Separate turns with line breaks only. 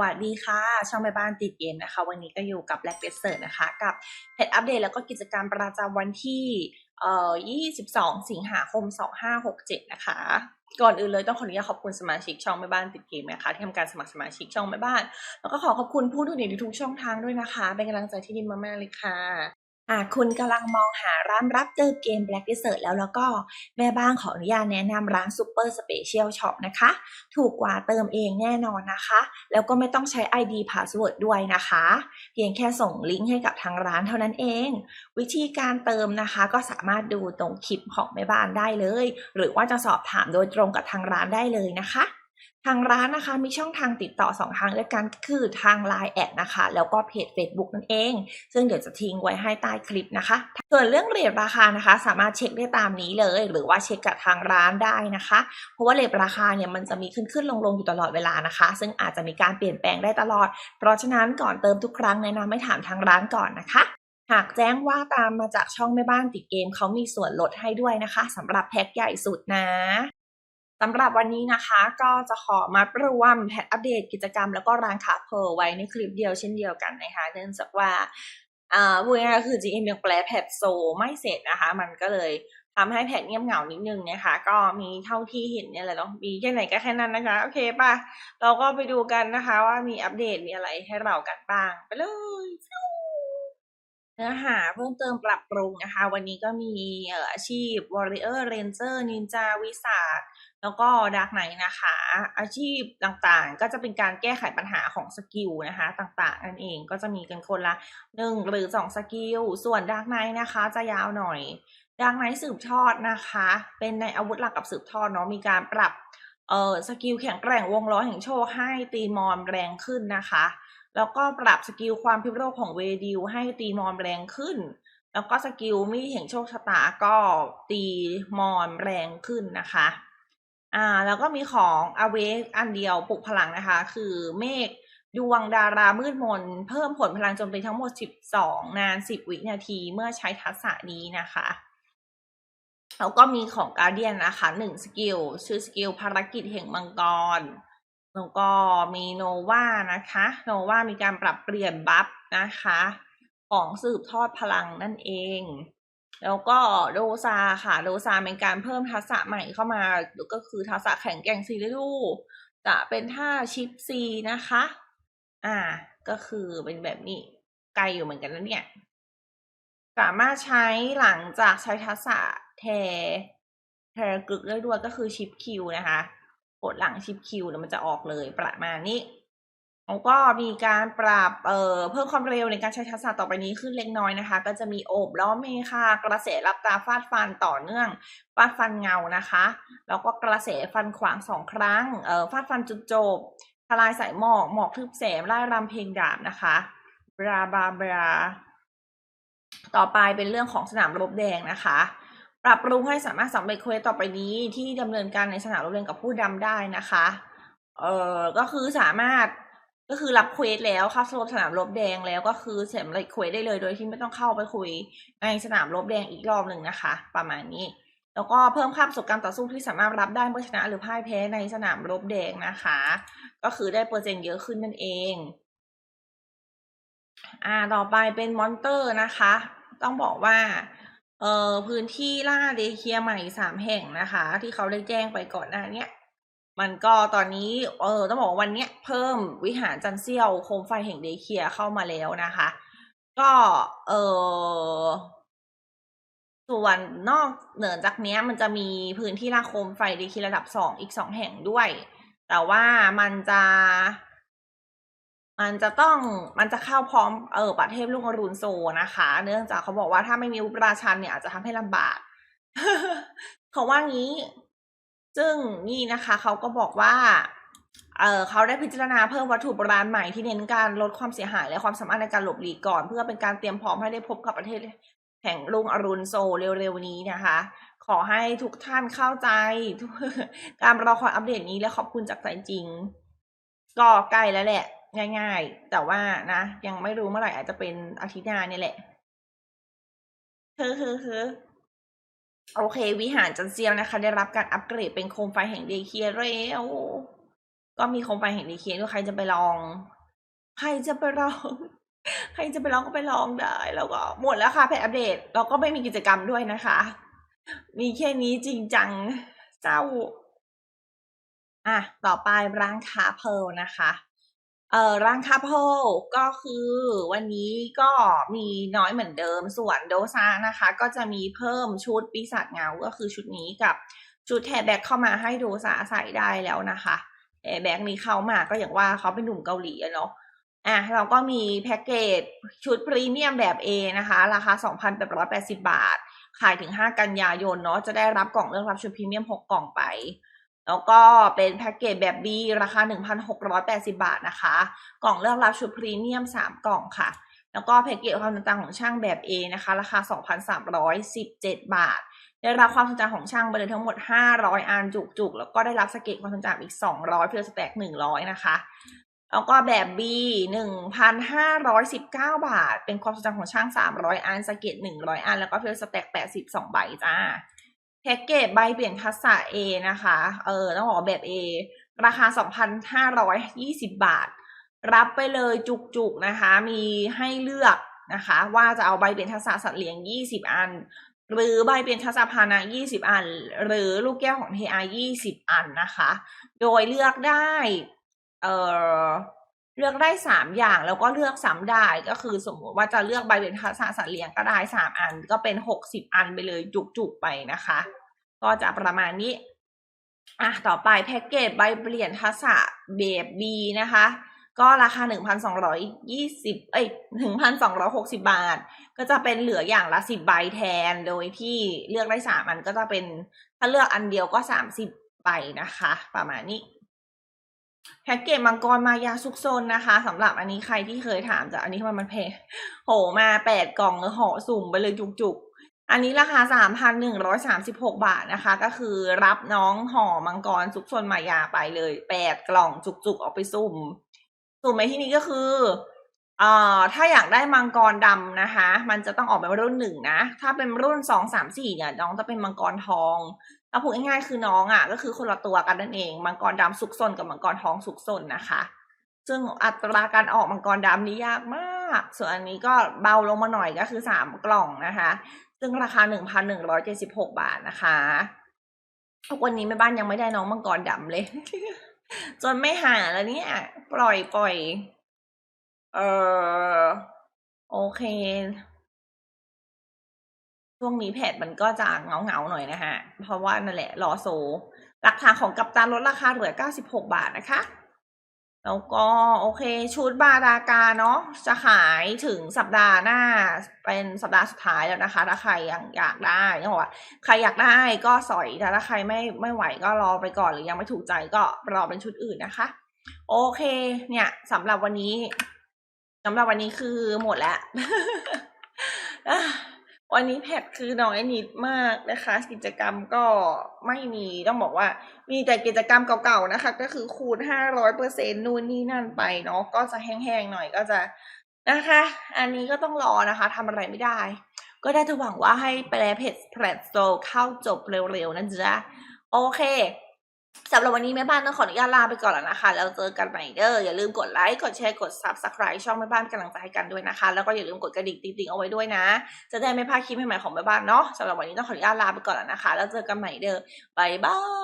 วัสดีค่ะ ช่องแม่บ้านติดเกมนะคะ วันนี้ก็อยู่กับ Black d e s e r t นะคะ กับเพจอัปเดตแล้วก็กิจกรรมประจำวันที่เอ่อ22 สิงหาคม 2567 นะคะ ก่อนอื่นเลยต้องขออนุญาตขอบคุณสมาชิกช่องแม่บ้านติดเกมนะคะที่ทำการสมัครสมาชิกช่องแม่บ้าน แล้วก็ขอขอบคุณผู้ดูในทุกช่องทางด้วยนะคะ เป็นกำลังใจที่ดีมากๆเลยค่ะ หากคุณกำลังมองหาร้านรับเติมเกม Black Desert แล้วแล้วก็แม่บ้านขออนุญาตแนะนำร้าน Super Special Shop นะคะ ถูกกว่าเติมเองแน่นอนนะคะ แล้วก็ไม่ต้องใช้ ID Password ด้วยนะคะ เพียงแค่ส่งลิงก์ให้กับทางร้านเท่านั้นเอง วิธีการเติมนะคะก็สามารถดูตรงคลิปของแม่บ้านได้เลย หรือว่าจะสอบถามโดยตรงกับทางร้านได้เลยนะคะ ทางร้านนะคะมีช่องทางติดต่อ 2 ทางด้วยกันคือทาง Line แอดนะคะ แล้วก็เพจ Facebook นั่นเอง ซึ่งเดี๋ยวจะทิ้งไว้ให้ใต้คลิปนะคะ ส่วนเรื่องเรทราคานะคะ สามารถเช็คได้ตามนี้เลย หรือว่าเช็คกับทางร้านได้นะคะ เพราะว่าเรทราคาเนี่ยมันจะมีขึ้นขึ้นลงลงอยู่ตลอดเวลานะคะ ซึ่งอาจจะมีการเปลี่ยนแปลงได้ตลอด เพราะฉะนั้นก่อนเติมทุกครั้งแนะนำให้ถามทางร้านก่อนนะคะหากแจ้งว่าตามมาจากช่องแม่บ้านติดเกมเขามีส่วนลดให้ด้วยนะคะสำหรับแพ็คใหญ่สุดนะ สำหรับวันนี้นะคะก็จะขอมารวมแพทอัปเดตกิจกรรมแล้วก็ร้านค้าเพลไว้ในคลิปเดียวเช่นเดียวกันนะคะเนื่องจากว่าอ่าพูดง่ายๆคือ GM ยังแปลแพทโซไม่เสร็จนะคะ มันก็เลยทำให้แพทเงียบเหงานิดนึงนะคะ ก็มีเท่าที่เห็นเนี่ยแหละเนาะมีแค่ไหนก็แค่นั้นนะคะ โอเคป่ะ เราก็ไปดูกันนะคะว่ามีอัปเดตมีอะไรให้เรากันบ้าง ไปเลยเนื้อหาเพิ่มเติมปรับปรุงนะคะ วันนี้ก็มีอาชีพ Warrior Ranger Ninja วิสาด แล้วก็ดาร์กไนนะคะ อาชีพต่างๆ ก็จะเป็นการแก้ไขปัญหาของสกิลนะคะ ต่างๆ นั่นเองก็จะมีกันคนละหนึ่งหรือสองสกิลส่วนดาร์กไนนะคะ จะยาวหน่อยดาร์กไนสืบทอดนะคะ เป็นในอาวุธหลักกับสืบทอดเนาะมีการปรับเอ่อสกิลแข็งแกร่งวงล้อแห่งโชคให้ตีมอนแรงขึ้นนะคะ แล้วก็ปรับสกิลความพิโรธของเวดิวให้ตีมอนแรงขึ้น แล้วก็สกิลมีแห่งโชคชะตาก็ตีมอนแรงขึ้นนะคะ อ่าแล้วก็มีของอเวกอันเดียวปลุกพลังนะคะ คือเมฆดวงดารามืดมน เพิ่มผลพลังจมตีทั้งหมด 12 นาน 10 วินาทีเมื่อใช้ทักษะนี้นะคะแล้วก็มีของการเดียนนะคะหนึ่งสกิลชื่อสกิลภารกิจแห่งมังกร แล้วก็มีโนวานะคะโนวามีการปรับเปลี่ยนบัฟนะคะ ของสืบทอดพลังนั่นเอง แล้วก็โดซาค่ะโดซาเป็นการเพิ่มทักษะใหม่เข้ามาก็คือทักษะแข่งแกร่งซีรีลูจะเป็นท่าชิปซีนะคะ อ่า ก็คือเป็นแบบนี้ไกลอยู่เหมือนกันนะเนี่ย สามารถใช้หลังจากใช้ทักษะแทแทกึกได้ด้วยก็คือชิปคิวนะคะ กดหลังชิปคิวแล้วมันจะออกเลยประมาณนี้ แล้วก็มีการปรับเอ่อเพิ่มความเร็วในการใช้ทักษะต่อไปนี้ขึ้นเล็กน้อยนะคะ ก็จะมีโอบล้อมเมฆค่ะกระแสรับตาฟาดฟันต่อเนื่อง ฟาดฟันเงานะคะ แล้วก็กระแสฟันขวางสองครั้งเอ่อฟาดฟันจุดจบทลายสายหมอกหมอกทึบแสงไล่รำเพลงดาบนะคะบราบราบราต่อไปเป็นเรื่องของสนามรบแดงนะคะปรับปรุงให้สามารถสำเร็จเควสต่อไปนี้ที่ดำเนินการในสนามรบแดงกับผู้ดำได้นะคะ เอ่อ ก็คือสามารถ ก็คือรับเควสแล้วเข้าสนามรบแดงแล้วก็คือเสร็จเควสได้เลยโดยที่ไม่ต้องเข้าไปคุยในสนามรบแดงอีกรอบหนึ่งนะคะ ประมาณนี้ แล้วก็เพิ่มค่าประสบการณ์ต่อสู้ที่สามารถรับได้เมื่อชนะหรือพ่ายแพ้ในสนามรบแดงนะคะ ก็คือได้เปอร์เซ็นต์เยอะขึ้นนั่นเอง อ่าต่อไปเป็นมอนเตอร์นะคะ ต้องบอกว่าเอ่อพื้นที่ล่าเดเคียใหม่สามแห่งนะคะ ที่เขาได้แจ้งไปก่อนหน้าเนี้ย มันก็ตอนนี้เออต้องบอกว่าวันเนี้ยเพิ่มวิหารจันเซียวโคมไฟแห่งเดเคียเข้ามาแล้วนะคะ ก็เออส่วนนอกเหนือจากเนี้ยมันจะมีพื้นที่ล่าโคมไฟเดเคียระดับสองอีกสองแห่งด้วย แต่ว่ามันจะ มันจะต้องมันจะเข้าพร้อมเออประเทศลูกอรุณโซนะคะ เนื่องจากเขาบอกว่าถ้าไม่มีอุปราชันเนี่ยอาจจะทำให้ลำบากเขาว่างี้ ซึ่งนี่นะคะเขาก็บอกว่าเเขาได้พิจารณาเพิ่มวัตถุโบราณใหม่ที่เน้นการลดความเสียหาย และความสามารถในการหลบหลีกก่อน เพื่อเป็นการเตรียมพร้อมให้ได้พบกับประเทศแห่งลุงอรุณโซเร็วๆนี้นะคะ ขอให้ทุกท่านเข้าใจ การรอคอยอัปเดตนี้และขอบคุณจากใจจริง ก็ใกล้แล้วแหละ ง่าย ๆ แต่ว่านะ ยังไม่รู้เมื่อไหร่อาจจะเป็นอาทิตย์หน้านี่แหละคือคือคือ โอเค วิหารจันเซียวนะคะ ได้รับการอัปเกรดเป็นโคมไฟแห่งเดเคียแล้วก็มีโคมไฟแห่งเดีเคด้วยใครจะไปลอง ใครจะไปลอง ใครจะไปลองก็ไปลองได้ แล้วก็หมดแล้วค่ะแพทอัปเดตเราก็ไม่มีกิจกรรมด้วยนะคะ มีแค่นี้จริงจังเศร้า อะ ต่อไปร้านค้าเพลนะคะ เออร้านคาเพก็คือวันนี้ก็มีน้อยเหมือนเดิม ส่วนโดซานะคะ ก็จะมีเพิ่มชุดปีศาจเงา ก็คือชุดนี้กับชุดแทแบ็กเข้ามาให้โดซาใส่ได้แล้วนะคะแทแบ็กนี้เข้ามาก็อย่างว่าเขาเป็นหนุ่มเกาหลีอะเนาะอะเราก็มีแพ็กเกจชุดพรีเมียมแบบ A นะคะ ราคา 2,880 บาท ขายถึง 5 กันยายนเนาะจะได้รับกล่องเลือกรับชุดพรีเมียม 6 กล่องไป แล้วก็เป็นแพ็กเกจแบบ B ราคา 1,680 บาทนะคะ กล่องเลือกรับชุดพรีเมียม 3 กล่องค่ะ แล้วก็แพ็กเกจความต่างของช่างแบบ A นะคะ ราคา 2,317 บาท ได้รับความทรงจของช่างไปเลยทั้งหมด 500 อันจุกๆ แล้วก็ได้รับสเก็ตความทรงจอีก 200 เพื่อสแต็ก100 นะคะแล้วก็แบบ B 1,519 บาท เป็นความทรงจของช่าง 300 อันสเก็ต100 อัน แล้วก็เพื่อสแต็ก82 ใบจ้า แพ็กเกจใบเปลี่ยนทักษะ A นะคะ เออต้องบอกว่าแบบ A ราคา 2,520 บาท รับไปเลยจุกๆนะคะ มีให้เลือกนะคะ ว่าจะเอาใบเปลี่ยนทักษะสัตว์เลี้ยง 20 อัน หรือใบเปลี่ยนทักษะพาหนะ20 อัน หรือลูกแก้วของ TR 20 อันนะคะ โดยเลือกได้ เอ่อ เลือกได้สามอย่างแล้วก็เลือกซ้ำได้ก็คือสมมติว่าจะเลือกใบเป็นทักษะสัตว์เลี้ยงก็ได้สามอัน ก็เป็นหกสิบอันไปเลยจุกๆไปนะคะ ก็จะประมาณนี้อะต่อไปแพ็กเกจใบเปลี่ยนทักษะแบบ B นะคะ ก็ราคา 1,220เอ้ย1,260 บาท ก็จะเป็นเหลืออย่างละ 10 ใบแทน โดยที่เลือกได้ 3 อันก็จะเป็น ถ้าเลือกอันเดียวก็ 30 ใบนะคะ ประมาณนี้ แพ็กเกจมังกรมายาซุกซนนะคะสำหรับอันนี้ใครที่เคยถามจะอันนี้ทำไมมันแพงโหมาแปดกล่องห่อสุ่มไปเลยจุกๆ อันนี้ราคาสามพันหนึ่งร้อยสามสิบหกบาทนะคะ ก็คือรับน้องห่อมังกรซุกซนมายาไปเลยแปดกล่องจุกๆ ออกไปสุ่ม สุ่มในที่นี้ก็คือเอ่อถ้าอยากได้มังกรดำนะคะ มันจะต้องออกเป็นรุ่นหนึ่งนะ ถ้าเป็นรุ่นสองสามสี่เนี่ยน้องจะเป็นมังกรทอง ถ้าพูดง่ายๆคือน้องอะก็คือคนละตัวกันนั่นเองมังกรดำสุกซนกับมังกรทองสุกซนนะคะ ซึ่งอัตราการออกมังกรดำนี่ยากมาก ส่วนอันนี้ก็เบาลงมาหน่อยก็คือสามกล่องนะคะ ซึ่งราคาหนึ่งพันหนึ่งร้อยเจ็ดสิบหกบาทนะคะทุกวันนี้แม่บ้านยังไม่ได้น้องมังกรดำเลย จนไม่หาแล้วเนี่ย ปล่อยปล่อย เออโอเค ช่วงนี้แพทมันก็จะเงาเงาหน่อยนะฮะ เพราะว่านั่นแหละรอโซหลักฐานของกัปตันลดราคาเหลือ 96 บาทนะคะ แล้วก็โอเค ชุดบาดากาเนาะจะขายถึงสัปดาห์หน้า เป็นสัปดาห์สุดท้ายแล้วนะคะ ถ้าใครยังอยากได้ยังบอกว่าใครอยากได้ก็สอยแต่ถ้าใครไม่ไม่ไหวก็รอไปก่อนหรือยังไม่ถูกใจก็รอเป็นชุดอื่นนะคะ โอเค เนี่ยสำหรับวันนี้สำหรับวันนี้คือหมดแล้ว วันนี้แพทคือน้อยนิดมากนะคะ กิจกรรมก็ไม่มีต้องบอกว่า มีแต่กิจกรรมเก่าๆนะคะ ก็คือคูณห้าร้อยเปอร์เซ็นนู่นนี่นั่นไปเนาะก็จะแห้งๆหน่อยก็จะนะคะ อันนี้ก็ต้องรอนะคะทำอะไรไม่ได้ ก็ได้แต่หวังว่าให้แปลเพจแพลตโตเข้าจบเร็วๆนะจ๊ะโอเค สำหรับวันนี้แม่บ้านต้องขออนุญาตลาไปก่อนแล้วนะคะ แล้วเจอกันใหม่เด้ออย่าลืมกดไลค์กดแชร์กด subscribe ช่องแม่บ้านกำลังใจกันด้วยนะคะ แล้วก็อย่าลืมกดกระดิ่งติ๊งเอาไว้ด้วยนะ จะได้ไม่พลาดคลิปใหม่ๆของแม่บ้านเนาะสำหรับวันนี้ต้องขออนุญาตลาไปก่อนแล้วนะคะ แล้วเจอกันใหม่เด้อบายบาย